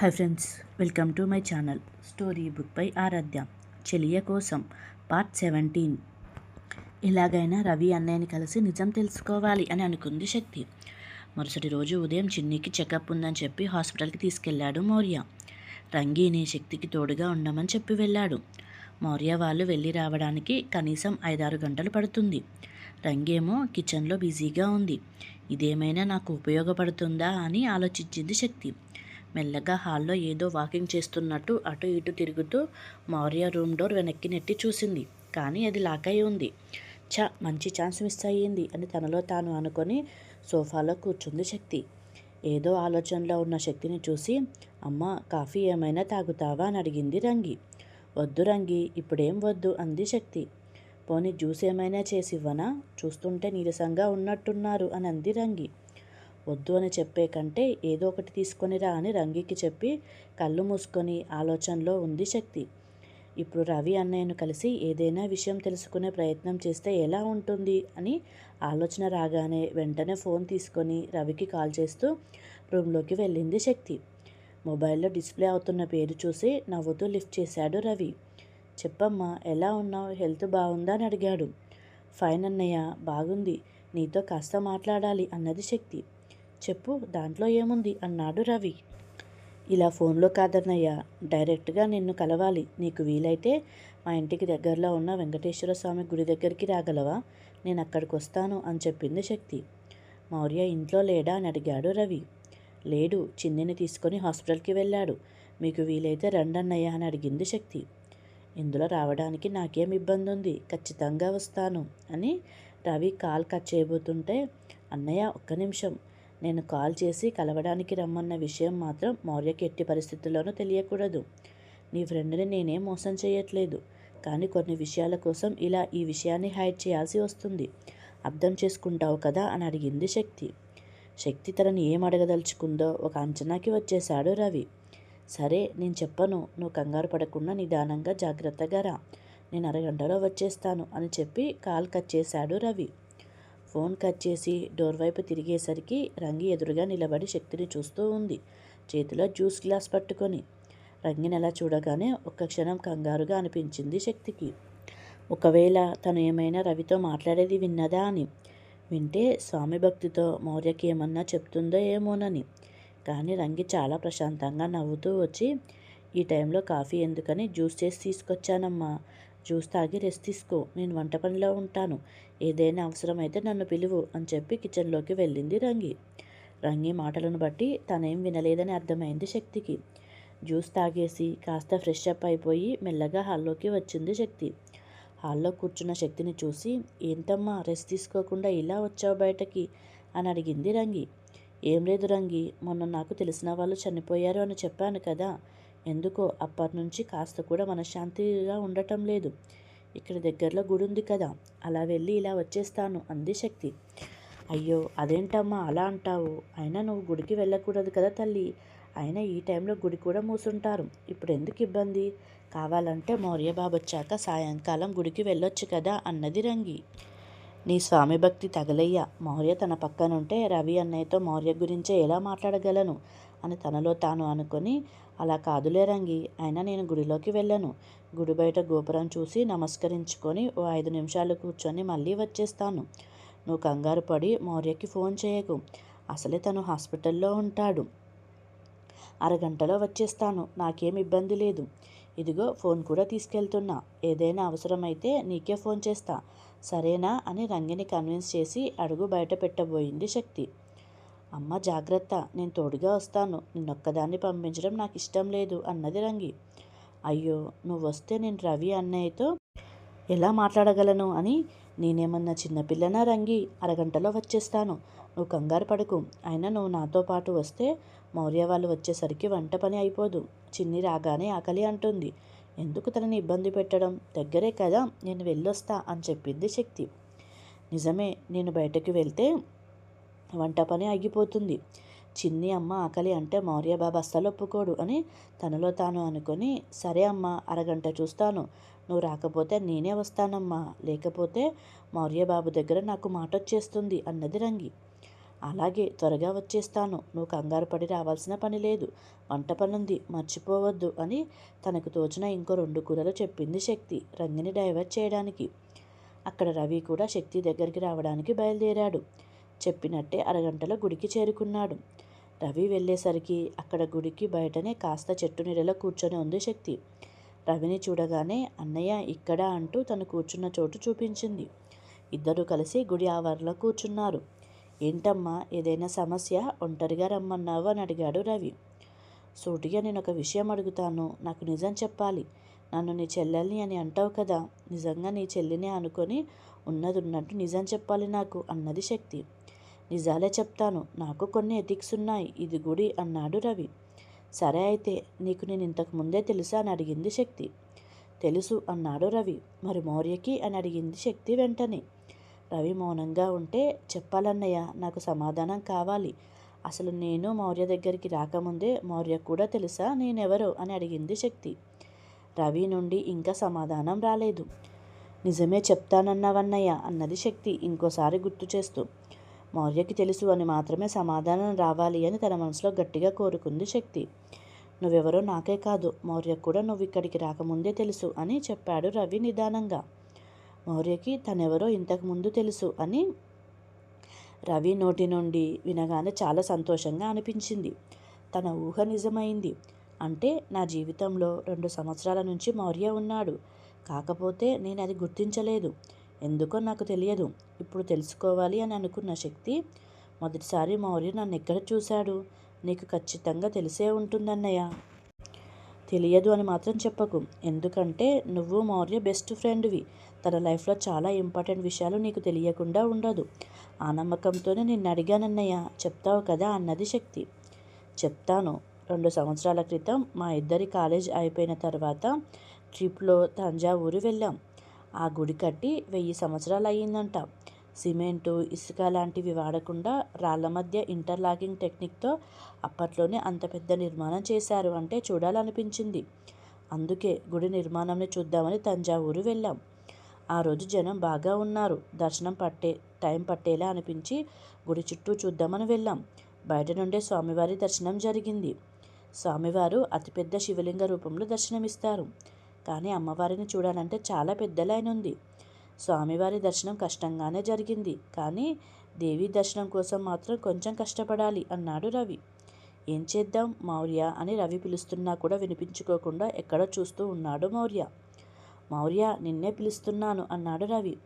Hi friends welcome to my channel story book by Aaradhya చెలియ కోసం part seventeen ఎలాగైనా రవి అన్నయ్యని కలిసి నిజం తెలుసుకోవాలి అని అనుకుంది శక్తి. మరుసటి రోజు ఉదయం చిన్నికి చెకప్ ఉందని చెప్పి హాస్పిటల్కి తీసుకెళ్ళాడు మౌర్య. రంగీని శక్తికి తోడుగా ఉండమని చెప్పి వెళ్ళాడు. మౌర్య వాళ్ళు వెళ్ళి రావడానికి కనీసం ఐదారు గంటలు పడుతుంది. రంగేమో కిచెన్లో బిజీగా ఉంది. ఇదేమైనా నాకు ఉపయోగపడుతుందా అని ఆలోచించింది శక్తి. మెల్లగా హాల్లో ఏదో వాకింగ్ చేస్తున్నట్టు అటు ఇటు తిరుగుతూ మౌర్య రూమ్ డోర్ వెనక్కి నెట్టి చూసింది. కానీ అది లాక్ అయి ఉంది. చ మంచి ఛాన్స్ మిస్ అయ్యింది అని తనలో తాను అనుకొని సోఫాలో కూర్చుంది శక్తి. ఏదో ఆలోచనలో ఉన్న శక్తిని చూసి అమ్మ కాఫీ ఏమైనా తాగుతావా అని అడిగింది రంగి. వద్దు రంగి ఇప్పుడేం వద్దు అంది శక్తి. పోనీ జ్యూస్ ఏమైనా చేసి ఇవ్వనా చూస్తుంటే నీరసంగా ఉన్నట్టున్నారు అని అంది రంగి. వద్దు అని చెప్పే కంటే ఏదో ఒకటి తీసుకొనిరా అని రంగికి చెప్పి కళ్ళు మూసుకొని ఆలోచనలో ఉంది శక్తి. ఇప్పుడు రవి అన్నయ్యను కలిసి ఏదైనా విషయం తెలుసుకునే ప్రయత్నం చేస్తే ఎలా ఉంటుంది అని ఆలోచన రాగానే వెంటనే ఫోన్ తీసుకొని రవికి కాల్ చేస్తూ రూమ్లోకి వెళ్ళింది శక్తి. మొబైల్లో డిస్ప్లే అవుతున్న పేరు చూసి నవ్వుతూ లిఫ్ట్ చేశాడు రవి. చెప్పమ్మా ఎలా ఉన్నావు? హెల్త్ బాగుందా అని అడిగాడు. ఫైన్ అన్నయ్య బాగుంది. నీతో కాస్త మాట్లాడాలి అన్నది శక్తి. చెప్పు దాంట్లో ఏముంది? అన్నాడు రవి. ఇలా ఫోన్లో కాదన్నయ్య డైరెక్ట్గా నిన్ను కలవాలి. నీకు వీలైతే మా ఇంటికి దగ్గరలో ఉన్న వెంకటేశ్వర స్వామి గుడి దగ్గరికి రాగలవా? నేను అక్కడికి వస్తాను అని చెప్పింది శక్తి. మౌర్య ఇంట్లో లేడా అని అడిగాడు రవి. లేడు చిన్నిని తీసుకొని హాస్పిటల్కి వెళ్ళాడు. మీకు వీలైతే రండన్నయ్య అని అడిగింది శక్తి. ఇందులో రావడానికి నాకేం ఇబ్బంది ఉంది ఖచ్చితంగా వస్తాను అని రవి కాల్ కట్ చేయబోతుంటే అన్నయ్య ఒక్క నిమిషం నేను కాల్ చేసి కలవడానికి రమ్మన్న విషయం మాత్రం మౌర్యకి ఎట్టి పరిస్థితుల్లోనూ తెలియకూడదు. నీ ఫ్రెండ్ని నేనేం మోసం చేయట్లేదు. కానీ కొన్ని విషయాల కోసం ఇలా ఈ విషయాన్ని హైడ్ చేయాల్సి వస్తుంది. అర్థం చేసుకుంటావు కదా అని అడిగింది శక్తి. శక్తి తనని ఏం అడగదలుచుకుందో ఒక అంచనాకి వచ్చేశాడు రవి. సరే నేను చెప్పను. నువ్వు కంగారు పడకుండా నిదానంగా జాగ్రత్తగా రా. నేను అరగంటలో వచ్చేస్తాను అని చెప్పి కాల్ కట్ చేశాడు రవి. ఫోన్ కట్ చేసి డోర్ వైపు తిరిగేసరికి రంగి ఎదురుగా నిలబడి శక్తిని చూస్తూ ఉంది. చేతిలో జ్యూస్ గ్లాస్ పట్టుకొని. రంగిని అలా చూడగానే ఒక్క క్షణం కంగారుగా అనిపించింది శక్తికి. ఒకవేళ తను ఏమైనా రవితో మాట్లాడేది విన్నదా అని. వింటే స్వామి భక్తితో మౌర్యకి ఏమన్నా చెప్తుందో ఏమోనని. కానీ రంగి చాలా ప్రశాంతంగా నవ్వుతూ వచ్చి ఈ టైంలో కాఫీ ఎందుకని జ్యూస్ చేసి తీసుకొచ్చానమ్మా. జ్యూస్ తాగి రెస్ట్ తీసుకో నేను వంట పనిలో ఉంటాను. ఏదైనా అవసరమైతే నన్ను పిలువు అని చెప్పి కిచెన్లోకి వెళ్ళింది రంగి. రంగి మాటలను బట్టి తనేం వినలేదని అర్థమైంది శక్తికి. జ్యూస్ తాగేసి కాస్త ఫ్రెష్ అప్ అయిపోయి మెల్లగా హాల్లోకి వచ్చింది శక్తి. హాల్లో కూర్చున్న శక్తిని చూసి ఏంటమ్మా రెస్ట్ తీసుకోకుండా ఇలా వచ్చావు బయటకి? అని అడిగింది రంగి. ఏం లేదు రంగి మొన్న నాకు తెలిసిన వాళ్ళు చనిపోయారు అని చెప్పాను కదా. ఎందుకో అప్పటి నుంచి కాస్త కూడా మనశ్శాంతిగా ఉండటం లేదు. ఇక్కడ దగ్గరలో గుడి ఉంది కదా అలా వెళ్ళి ఇలా వచ్చేస్తాను అంది శక్తి. అయ్యో అదేంటమ్మా అలా అంటావు? అయినా నువ్వు గుడికి వెళ్ళకూడదు కదా తల్లి. అయినా ఈ టైంలో గుడి కూడా మూసుంటారు. ఇప్పుడు ఎందుకు ఇబ్బంది? కావాలంటే మౌర్య బాబు వచ్చాక సాయంకాలం గుడికి వెళ్ళొచ్చు కదా అన్నది రంగి. నీ స్వామి భక్తి తగలయ్య. మౌర్య తన పక్కనుంటే రవి అన్నయ్యతో మౌర్య గురించే ఎలా మాట్లాడగలను? అని తనలో తాను అనుకొని అలా కాదులే రంగి అయినా నేను గుడిలోకి వెళ్ళను. గుడి బయట గోపురం చూసి నమస్కరించుకొని ఓ ఐదు నిమిషాలు కూర్చొని మళ్ళీ వచ్చేస్తాను. నువ్వు కంగారు పడి మౌర్యకి ఫోన్ చేయకు. అసలే తను హాస్పిటల్లో ఉంటాడు. అరగంటలో వచ్చేస్తాను. నాకేం ఇబ్బంది లేదు. ఇదిగో ఫోన్ కూడా తీసుకెళ్తున్నా. ఏదైనా అవసరమైతే నీకే ఫోన్ చేస్తా. సరేనా? అని రంగిని కన్విన్స్ చేసి అడుగు బయట పెట్టబోయింది శక్తి. అమ్మ జాగ్రత్త. నేను తోడుగా వస్తాను. నిన్నొక్కదాన్ని పంపించడం నాకు ఇష్టం లేదు అన్నది రంగి. అయ్యో నువ్వు వస్తే నేను రవి అన్నయ్యతో ఎలా మాట్లాడగలను అని నేనేమన్నా చిన్నపిల్లనా రంగి? అరగంటలో వచ్చేస్తాను. నువ్వు కంగారు పడకు. అయినా నువ్వు నాతో పాటు వస్తే మౌర్య వాళ్ళు వచ్చేసరికి వంట పని అయిపోదు. చిన్ని రాగానే ఆకలి అంటుంది. ఎందుకు తనని ఇబ్బంది పెట్టడం? దగ్గరే కదా నేను వెళ్ళొస్తా అని చెప్పింది శక్తి. నిజమే నేను బయటకు వెళ్తే వంట పని ఆగిపోతుంది. చిన్ని అమ్మ ఆకలి అంటే మౌర్య బాబు అస్సలు ఒప్పుకోడు అని తనలో తాను అనుకొని సరే అమ్మ అరగంట చూస్తాను. నువ్వు రాకపోతే నేనే వస్తానమ్మా. లేకపోతే మౌర్య బాబు దగ్గర నాకు మాట వచ్చేస్తుంది అన్నది రంగి. అలాగే త్వరగా వచ్చేస్తాను. నువ్వు కంగారు పడి రావాల్సిన పని లేదు. వంట పనుంది. మర్చిపోవద్దు అని తనకు తోచిన ఇంకో రెండు కూరలు చెప్పింది శక్తి రంగిని డైవర్ట్ చేయడానికి. అక్కడ రవి కూడా శక్తి దగ్గరికి రావడానికి బయలుదేరాడు. చెప్పినట్టే అరగంటలో గుడికి చేరుకున్నాడు. రవి వెళ్ళేసరికి అక్కడ గుడికి బయటనే కాస్త చెట్టు నీడలో కూర్చొని ఉంది శక్తి. రవిని చూడగానే అన్నయ్య ఇక్కడ అంటూ తను కూర్చున్న చోటు చూపించింది. ఇద్దరూ కలిసి గుడి ఆవరణలో కూర్చున్నారు. ఏంటమ్మా ఏదైనా సమస్య? ఒంటరిగా రమ్మన్నావు అని అడిగాడు రవి. సూటిగా నేను ఒక విషయం అడుగుతాను. నాకు నిజం చెప్పాలి. నన్ను నీ చెల్లెల్ని అని అంటావు కదా. నిజంగా నీ చెల్లిని అనుకొని ఉన్నది ఉన్నట్టు నిజం చెప్పాలి నాకు అన్నది శక్తి. నిజాలే చెప్తాను. నాకు కొన్ని ఎథిక్స్ ఉన్నాయి. ఇది గుడి అన్నాడు రవి. సరే అయితే నీకు నేను ఇంతకు ముందే తెలుసా అని అడిగింది శక్తి. తెలుసు అన్నాడు రవి. మరి మౌర్యకి అని అడిగింది శక్తి వెంటనే. రవి మౌనంగా ఉంటే చెప్పాలన్నయ్య నాకు సమాధానం కావాలి. అసలు నేను మౌర్య దగ్గరికి రాకముందే మౌర్య కూడా తెలుసా? నేనెవరో అని అడిగింది శక్తి. రవి నుండి ఇంకా సమాధానం రాలేదు. నిజమే చెప్తానన్నవన్నయ్య అన్నది శక్తి ఇంకోసారి గుర్తు చేస్తూ. మౌర్యకి తెలుసు అని మాత్రమే సమాధానం రావాలి అని తన మనసులో గట్టిగా కోరుకుంది శక్తి. నువ్వెవరో నాకే కాదు మౌర్య కూడా నువ్వు ఇక్కడికి రాకముందే తెలుసు అని చెప్పాడు రవి నిదానంగా. మౌర్యకి తనెవరో ఇంతకుముందు తెలుసు అని రవి నోటి నుండి వినగానే చాలా సంతోషంగా అనిపించింది. తన ఊహ నిజమైంది. అంటే నా జీవితంలో రెండు సంవత్సరాల నుంచి మౌర్య ఉన్నాడు. కాకపోతే నేను అది గుర్తించలేదు. ఎందుకో నాకు తెలియదు. ఇప్పుడు తెలుసుకోవాలి అని అనుకున్న శక్తి మొదటిసారి మౌర్య నన్ను ఎక్కడ చూశాడు? నీకు ఖచ్చితంగా తెలిసే ఉంటుందన్నయ్య. తెలియదు అని మాత్రం చెప్పకు. ఎందుకంటే నువ్వు మౌర్య బెస్ట్ ఫ్రెండ్వి. తన లైఫ్లో చాలా ఇంపార్టెంట్ విషయాలు నీకు తెలియకుండా ఉండదు. ఆ నమ్మకంతోనే నిన్ను అడిగానన్నయ్య. చెప్తావు కదా అన్నది శక్తి. చెప్తాను. రెండు సంవత్సరాల క్రితం మా ఇద్దరి కాలేజ్ అయిపోయిన తర్వాత ట్రిప్లో తంజావూరు వెళ్ళాం. ఆ గుడి కట్టి వెయ్యి సంవత్సరాలు అయ్యిందంట సిమెంటు ఇసుక లాంటివి వాడకుండా రాళ్ళ మధ్య ఇంటర్లాకింగ్ టెక్నిక్తో అప్పట్లోనే అంత పెద్ద నిర్మాణం చేశారు అంటే చూడాలనిపించింది. అందుకే గుడి నిర్మాణంని చూద్దామని తంజావూరు వెళ్ళాం. ఆ రోజు జనం బాగా ఉన్నారు. దర్శనం పట్టే టైం పట్టేలా అనిపించి గుడి చుట్టూ చూద్దామని వెళ్ళాం. బయట నుండే స్వామివారి దర్శనం జరిగింది. స్వామివారు అతిపెద్ద శివలింగ రూపంలో దర్శనమిస్తారు. కానీ అమ్మవారిని చూడాలంటే చాలా పెద్ద లైన్ ఉంది. స్వామివారి దర్శనం కష్టంగానే జరిగింది. కానీ దేవి దర్శనం కోసం మాత్రం కొంచెం కష్టపడాలి అన్నాడు రవి. ఏం చేద్దాం మౌర్య అని రవి పిలుస్తున్నా కూడా వినిపించుకోకుండా ఎక్కడో చూస్తూ ఉన్నాడు మౌర్య. మౌర్య నిన్నే పిలుస్తున్నాను అన్నాడు రవి.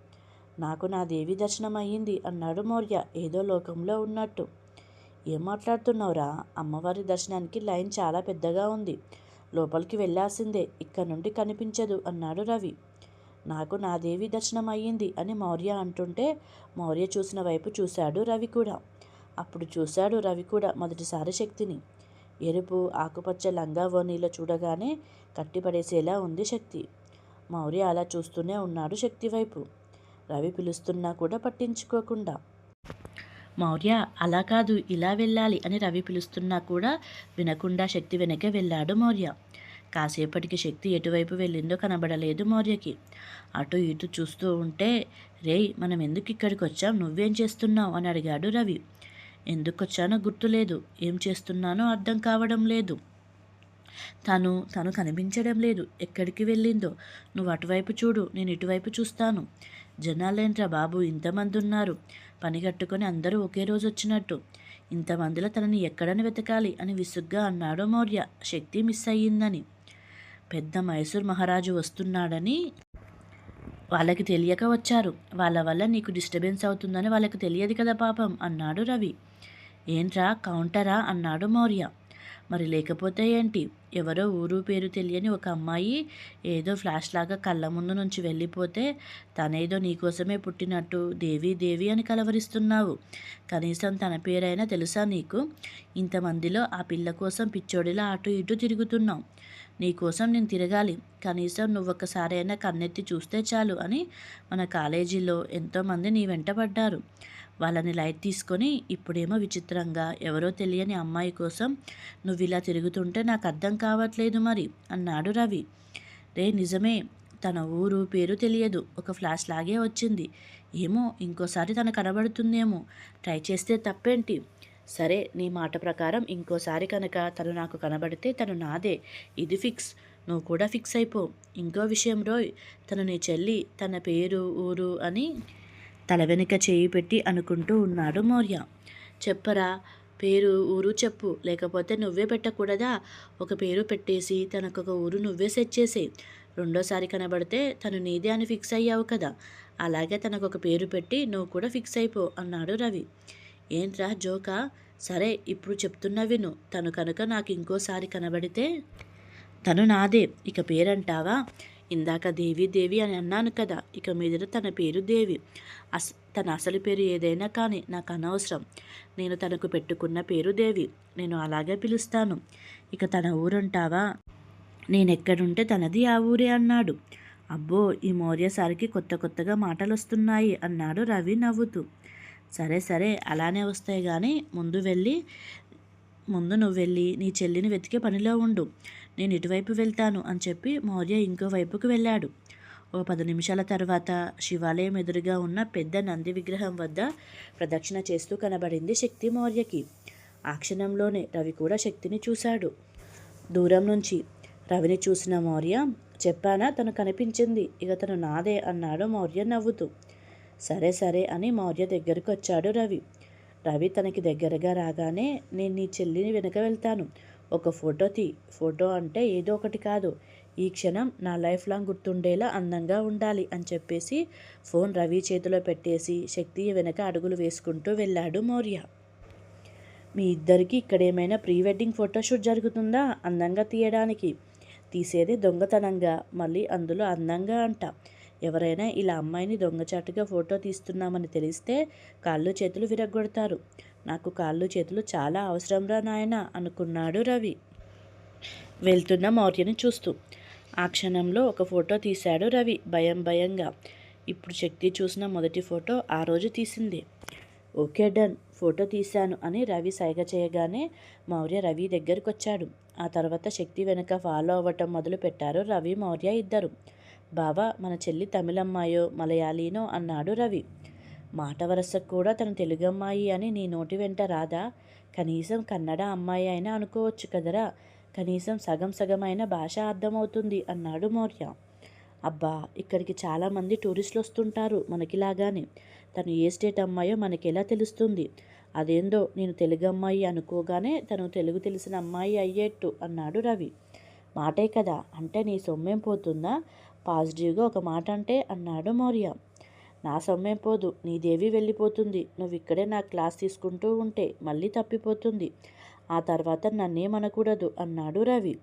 నాకు నా దేవి దర్శనం అయ్యింది అన్నాడు మౌర్య ఏదో లోకంలో ఉన్నట్టు. ఏం మాట్లాడుతున్నావురా? అమ్మవారి దర్శనానికి లైన్ చాలా పెద్దగా ఉంది. లోపలికి వెళ్ళాల్సిందే. ఇక్కడ నుండి కనిపించదు అన్నాడు రవి. నాకు నా దేవి దర్శనం అయ్యింది అని మౌర్య అంటుంటే మౌర్య చూసిన వైపు చూశాడు రవి కూడా. అప్పుడు చూశాడు రవి కూడా మొదటిసారి శక్తిని. ఎరుపు ఆకుపచ్చ లంగా ఓనీలో చూడగానే కట్టిపడేసేలా ఉంది శక్తి. మౌర్య అలా చూస్తూనే ఉన్నాడు శక్తి వైపు. రవి పిలుస్తున్నా కూడా పట్టించుకోకుండా. మౌర్య అలా కాదు ఇలా వెళ్ళాలి అని రవి పిలుస్తున్నా కూడా వినకుండా శక్తి వెనకే వెళ్ళాడు మౌర్య. కాసేపటికి శక్తి ఎటువైపు వెళ్ళిందో కనబడలేదు మౌర్యకి. అటు ఇటు చూస్తూ ఉంటే రేయ్ మనం ఎందుకు ఇక్కడికి వచ్చాం? నువ్వేం చేస్తున్నావు? అని అడిగాడు రవి. ఎందుకు వచ్చానో గుర్తులేదు. ఏం చేస్తున్నానో అర్థం కావడం లేదు. తను తను కనిపించడం లేదు. ఎక్కడికి వెళ్ళిందో? నువ్వు అటువైపు చూడు నేను ఇటువైపు చూస్తాను. జనాలేంట్రా బాబు ఇంతమంది ఉన్నారు పని కట్టుకొని అందరూ ఒకే రోజు వచ్చినట్టు. ఇంతమందిలో తనని ఎక్కడని వెతకాలి అని విసుగ్గా అన్నాడు మౌర్య. శక్తి మిస్ అయ్యిందని. పెద్ద మైసూర్ మహారాజు వస్తున్నాడని వాళ్ళకి తెలియక వచ్చారు. వాళ్ళ వల్ల నీకు డిస్టర్బెన్స్ అవుతుందని వాళ్ళకి తెలియదు కదా పాపం అన్నాడు రవి. ఏంట్రా కౌంటరా అన్నాడు మౌర్య. మరి లేకపోతే ఏంటి? ఎవరో ఊరు పేరు తెలియని ఒక అమ్మాయి ఏదో ఫ్లాష్ లాగా కళ్ళ ముందు నుంచి వెళ్ళిపోతే తనేదో నీకోసమే పుట్టినట్టు దేవి దేవి అని కలవరిస్తున్నావు. కనీసం తన పేరైనా తెలుసా నీకు? ఇంతమందిలో ఆ పిల్ల కోసం పిచ్చోడిలా అటు ఇటు తిరుగుతున్నావు నీకోసం నేను తిరగాలి. కనీసం నువ్వు ఒక్కసారైనా కన్నెత్తి చూస్తే చాలు అని మన కాలేజీలో ఎంతోమంది నీ వెంట పడ్డారు. వాళ్ళని లైట్ తీసుకొని ఇప్పుడేమో విచిత్రంగా ఎవరో తెలియని అమ్మాయి కోసం నువ్వు ఇలా తిరుగుతుంటే నాకు అర్థం కావట్లేదు మరి అన్నాడు రవి. రే నిజమే తన ఊరు పేరు తెలియదు. ఒక ఫ్లాష్ లాగే వచ్చింది. ఏమో ఇంకోసారి తను కనబడుతుందేమో. ట్రై చేస్తే తప్పేంటి? సరే నీ మాట ప్రకారం ఇంకోసారి కనుక తను నాకు కనబడితే తను నాదే. ఇది ఫిక్స్. నువ్వు కూడా ఫిక్స్ అయిపో. ఇంకో విషయం రోయ్ తను నీ చెల్లి తన పేరు ఊరు అని తల వెనుక చేయి పెట్టి అనుకుంటూ ఉన్నాడు మౌర్య. చెప్పరా పేరు ఊరు చెప్పు. లేకపోతే నువ్వే పెట్టకూడదా? ఒక పేరు పెట్టేసి తనకొక ఊరు నువ్వే సెట్ చేసే. రెండోసారి కనబడితే తను నీదే అని ఫిక్స్ అయ్యావు కదా. అలాగే తనకు ఒక పేరు పెట్టి నువ్వు కూడా ఫిక్స్ అయిపో అన్నాడు రవి. ఏంట్రా జోకా? సరే ఇప్పుడు చెప్తున్నా విను. తను కనుక నాకు ఇంకోసారి కనబడితే? తను నాదే. ఇక పేరంటావా? ఇందాక దేవి దేవి అని అన్నాను కదా ఇక మీద తన పేరు దేవి. అస్ తన అసలు పేరు ఏదైనా కానీ నాకు అనవసరం. నేను తనకు పెట్టుకున్న పేరు దేవి. నేను అలాగే పిలుస్తాను. ఇక తన ఊరుంటావా? నేనెక్కడుంటే తనది ఆ ఊరే అన్నాడు. అబ్బో ఈ మౌర్యసారికి కొత్త కొత్తగా మాటలు వస్తున్నాయి అన్నాడు రవి నవ్వుతూ. సరే సరే అలానే వస్తాయి కానీ ముందు వెళ్ళి ముందు నువ్వు వెళ్ళి నీ చెల్లిని వెతికే పనిలో ఉండు. నేను ఇటువైపు వెళ్తాను అని చెప్పి మౌర్య ఇంకో వైపుకు వెళ్ళాడు. ఓ పది నిమిషాల తర్వాత శివాలయం ఎదురుగా ఉన్న పెద్ద నంది విగ్రహం వద్ద ప్రదక్షిణ చేస్తూ కనబడింది శక్తి మౌర్యకి. ఆ క్షణంలోనే రవి కూడా శక్తిని చూశాడు. దూరం నుంచి రవిని చూసిన మౌర్య చెప్పానా తను కనిపించింది ఇక తను నాదే అన్నాడు మౌర్య నవ్వుతూ. సరే సరే అని మౌర్య దగ్గరకు వచ్చాడు రవి. రవి తనకి దగ్గరగా రాగానే నేను నీ చెల్లిని వెనక వెళ్తాను. ఒక ఫోటో తీ ఫోటో అంటే ఏదో ఒకటి కాదు. ఈ క్షణం నా లైఫ్ లాంగ్ గుర్తుండేలా అందంగా ఉండాలి అని చెప్పేసి ఫోన్ రవి చేతిలో పెట్టేసి శక్తి వెనక అడుగులు వేసుకుంటూ వెళ్ళాడు మౌర్య. మీ ఇద్దరికి ఇక్కడ ఏమైనా ప్రీ వెడ్డింగ్ ఫోటోషూట్ జరుగుతుందా? అందంగా తీయడానికి. తీసేది దొంగతనంగా మళ్ళీ అందులో అందంగా అంట. ఎవరైనా ఇలా అమ్మాయిని దొంగచాటుగా ఫోటో తీస్తున్నామని తెలిస్తే కాళ్ళు చేతులు విరగొడతారు నాకు కాళ్ళు చేతులు చాలా అవసరంరా నాయన అనుకున్నాడు రవి. వెళ్తున్న మౌర్యని చూస్తూ. ఆ క్షణంలో ఒక ఫోటో తీశాడు రవి భయం భయంగా. ఇప్పుడు శక్తి చూసిన మొదటి ఫోటో ఆ రోజు తీసింది. ఓకే డన్ ఫోటో తీశాను అని రవి సైగ చేయగానే మౌర్య రవి దగ్గరికి వచ్చాడు ఆ తర్వాత శక్తి వెనుక ఫాలో అవ్వటం మొదలు పెట్టారు రవి మౌర్య ఇద్దరు. బావా మన చెల్లి తమిళమ్మాయో మలయాళీనో అన్నాడు రవి. మాట వరసకు కూడా తను తెలుగు అమ్మాయి అని నీ నోటి వెంట రాదా? కనీసం కన్నడ అమ్మాయి అయినా అనుకోవచ్చు కదరా? కనీసం సగం సగమైన భాష అర్థమవుతుంది అన్నాడు మౌర్య. అబ్బా ఇక్కడికి చాలామంది టూరిస్టులు వస్తుంటారు మనకిలాగానే. తను ఏ స్టేట్ అమ్మాయో మనకి ఎలా తెలుస్తుంది? అదేందో నేను తెలుగు అమ్మాయి అనుకోగానే తను తెలుగు తెలిసిన అమ్మాయి అయ్యేట్టు అన్నాడు రవి. మాటే కదా అంటే నీ సొమ్మేం పోతుందా? పాజిటివ్గా ఒక మాట అంటే అన్నాడు మౌర్య. నా సొమ్మేం పోదు నీ దేవి వెళ్ళిపోతుంది. నువ్వు ఇక్కడే నా క్లాస్ తీసుకుంటూ ఉంటే మళ్ళీ తప్పిపోతుంది. ఆ తర్వాత నన్నేమనకూడదు అన్నాడు రవి.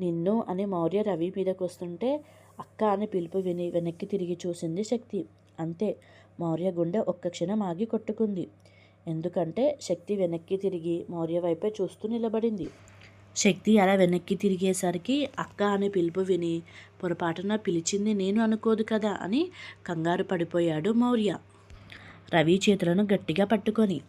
నిన్ను అని మౌర్య రవి మీదకి వస్తుంటే అక్క అని పిలుపు విని వెనక్కి తిరిగి చూసింది శక్తి. అంతే మౌర్య గుండె ఒక్క క్షణం ఆగి కొట్టుకుంది. ఎందుకంటే శక్తి వెనక్కి తిరిగి మౌర్య వైపే చూస్తూ నిలబడింది. శక్తి అలా వెనక్కి తిరిగేసరికి అక్క అనే పిలుపు విని పొరపాటున పిలిచింది నేను అనుకోదు కదా అని కంగారు పడిపోయాడు మౌర్య. రవి చేతులను గట్టిగా పట్టుకొని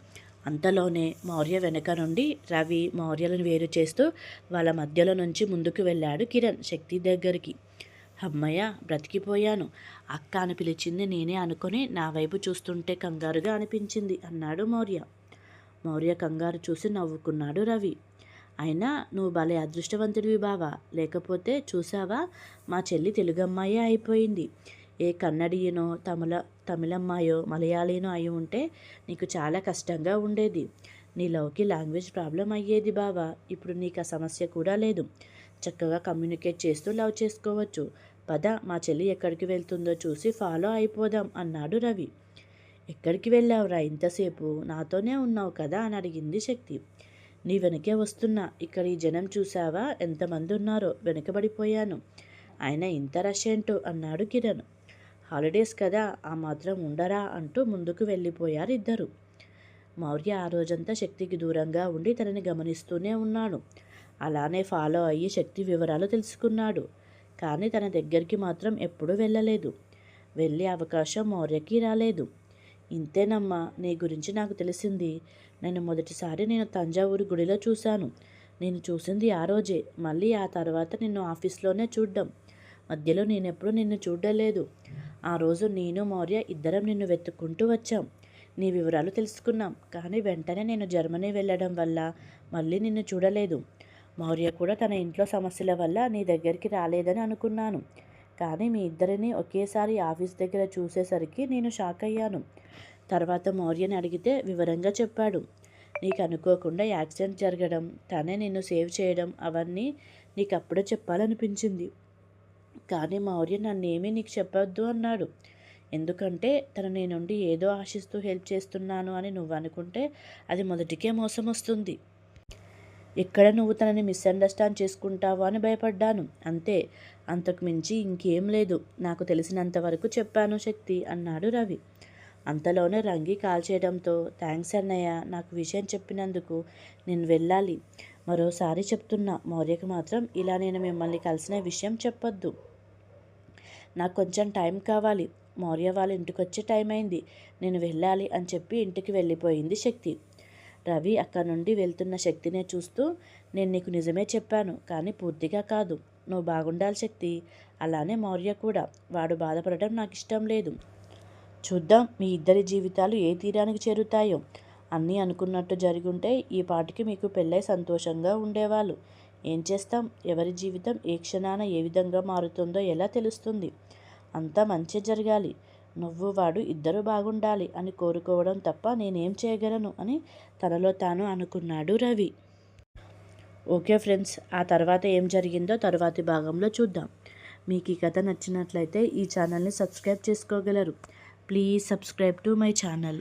అంతలోనే మౌర్య వెనక నుండి రవి మౌర్యలను వేరు చేస్తూ వాళ్ళ మధ్యలో నుంచి ముందుకు వెళ్ళాడు కిరణ్ శక్తి దగ్గరికి. అమ్మయ్య బ్రతికిపోయాను. అక్క అని పిలిచింది నేనే అనుకొని నా వైపు చూస్తుంటే కంగారుగా అనిపించింది అన్నాడు మౌర్య. మౌర్య కంగారు చూసి నవ్వుకున్నాడు రవి. అయినా నువ్వు భలే అదృష్టవంతుడివి బావా. లేకపోతే చూసావా మా చెల్లి తెలుగమ్మాయే అయిపోయింది. ఏ కన్నడియనో తమిళ తమిళమ్మాయో మలయాళీనో అయి ఉంటే నీకు చాలా కష్టంగా ఉండేది. నీలోకి లాంగ్వేజ్ ప్రాబ్లం అయ్యేది బావా. ఇప్పుడు నీకు ఆ సమస్య కూడా లేదు. చక్కగా కమ్యూనికేట్ చేస్తూ లవ్ చేసుకోవచ్చు. పద మా చెల్లి ఎక్కడికి వెళ్తుందో చూసి ఫాలో అయిపోదాం అన్నాడు రవి. ఎక్కడికి వెళ్ళావురా ఇంతసేపు? నాతోనే ఉన్నావు కదా? అని అడిగింది శక్తి. నీ వెనకే వస్తున్నా. ఇక్కడ ఈ జనం చూసావా ఎంతమంది ఉన్నారో? వెనకబడిపోయాను. ఆయన ఇంత రష్ ఏంటో? అన్నాడు కిరణ్. హాలిడేస్ కదా ఆ మాత్రం ఉండరా? అంటూ ముందుకు వెళ్ళిపోయారు ఇద్దరు. మౌర్య ఆ రోజంతా శక్తికి దూరంగా ఉండి తనని గమనిస్తూనే ఉన్నాడు. అలానే ఫాలో అయ్యి శక్తి వివరాలు తెలుసుకున్నాడు. కానీ తన దగ్గరికి మాత్రం ఎప్పుడూ వెళ్ళలేదు. వెళ్ళే అవకాశం మౌర్యకి రాలేదు. ఇంతేనమ్మా నీ గురించి నాకు తెలిసింది. నేను మొదటిసారి నేను తంజావూరు గుడిలో చూశాను. నేను చూసింది ఆ రోజే. మళ్ళీ ఆ తర్వాత నిన్ను ఆఫీస్లోనే చూడ్డం. మధ్యలో నేనెప్పుడు నిన్ను చూడలేదు ఆ రోజు నేను మౌర్య ఇద్దరం నిన్ను వెతుక్కుంటూ వచ్చాం. నీ వివరాలు తెలుసుకున్నాం. కానీ వెంటనే నేను జర్మనీ వెళ్ళడం వల్ల మళ్ళీ నిన్ను చూడలేదు. మౌర్య కూడా తన ఇంట్లో సమస్యల వల్ల నీ దగ్గరికి రాలేదని అనుకున్నాను. కానీ మీ ఇద్దరిని ఒకేసారి ఆఫీస్ దగ్గర చూసేసరికి నేను షాక్ అయ్యాను. తర్వాత మౌర్యని అడిగితే వివరంగా చెప్పాడు. నీకు అనుకోకుండా యాక్సిడెంట్ జరగడం తనే నిన్ను సేవ్ చేయడం అవన్నీ నీకు అప్పుడే చెప్పాలనిపించింది. కానీ మౌర్య నన్నేమీ నీకు చెప్పొద్దు అన్నాడు. ఎందుకంటే తను నీ నుండి ఏదో ఆశిస్తూ హెల్ప్ చేస్తున్నాను అని నువ్వు అనుకుంటే అది మొదటికే మోసం వస్తుంది ఎక్కడ నువ్వు తనని మిస్అండర్స్టాండ్ చేసుకుంటావో అని భయపడ్డాను. అంతే అంతకు మించి ఇంకేం లేదు. నాకు తెలిసినంత వరకు చెప్పాను శక్తి అన్నాడు రవి. అంతలోనే రంగి కాల్ చేయడంతో థ్యాంక్స్ అన్నయ్య నాకు విషయం చెప్పినందుకు నేను వెళ్ళాలి. మరోసారి చెప్తున్నా మౌర్యకి మాత్రం ఇలా నేను మిమ్మల్ని కలిసిన విషయం చెప్పొద్దు. నాకు కొంచెం టైం కావాలి. మౌర్య వాళ్ళ ఇంటికి వచ్చే టైం అయింది. నేను వెళ్ళాలి అని చెప్పి ఇంటికి వెళ్ళిపోయింది శక్తి. రవి అక్కడి నుండి వెళ్తున్న శక్తినే చూస్తూ నేను నీకు నిజమే చెప్పాను కానీ పూర్తిగా కాదు. నువ్వు బాగుండాలి శక్తి. అలానే మౌర్య కూడా. వాడు బాధపడటం నాకు ఇష్టం లేదు. చూద్దాం మీ ఇద్దరి జీవితాలు ఏ తీరానికి చేరుతాయో. అన్నీ అనుకున్నట్టు జరుగుంటే ఈ పాటికి మీకు పెళ్ళై సంతోషంగా ఉండేవాళ్ళు. ఏం చేస్తాం? ఎవరి జీవితం ఏ క్షణాన ఏ విధంగా మారుతుందో ఎలా తెలుస్తుంది? అంతా మంచి జరగాలి. నువ్వు వాడు ఇద్దరు బాగుండాలి అని కోరుకోవడం తప్ప నేనేం చేయగలను అని తనలో తాను అనుకున్నాడు రవి. ఓకే ఫ్రెండ్స్ ఆ తర్వాత ఏం జరిగిందో తర్వాతి భాగంలో చూద్దాం. మీకు ఈ కథ నచ్చినట్లయితే ఈ ఛానల్ని సబ్స్క్రైబ్ చేసుకోగలరు. Please subscribe to my channel.